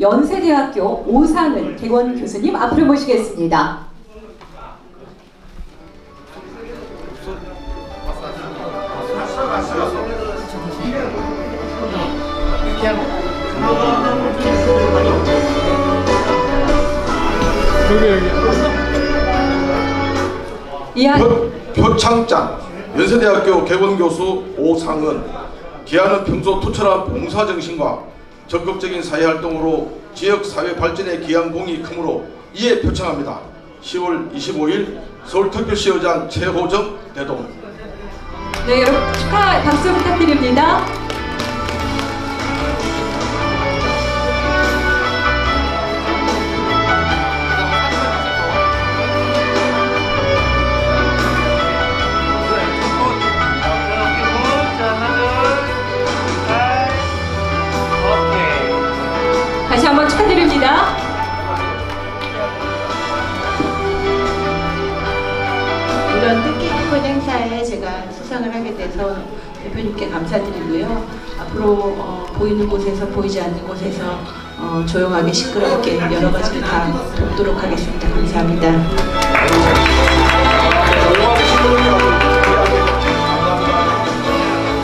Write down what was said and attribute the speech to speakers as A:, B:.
A: 연세대학교 오상은 객원 교수님 앞으로 모시겠습니다.
B: 표창장 연세대학교 개원 교수 오상은 기아는 평소 투철한 봉사정신과 적극적인 사회활동으로 지역사회 발전에 기한 공이 크므로 이에 표창합니다. 10월 25일 서울특별시의장 최호정 대동
A: 네, 여러분 축하 박수 부탁드립니다. 다시 한번 축하드립니다.
C: 이런 뜻깊은 행사에 제가 수상을 하게 돼서 대표님께 감사드리고요. 앞으로 어, 보이는 곳에서 보이지 않는 곳에서 어, 조용하게 시끄럽게 여러 가지를 다 돕도록 하겠습니다. 감사합니다.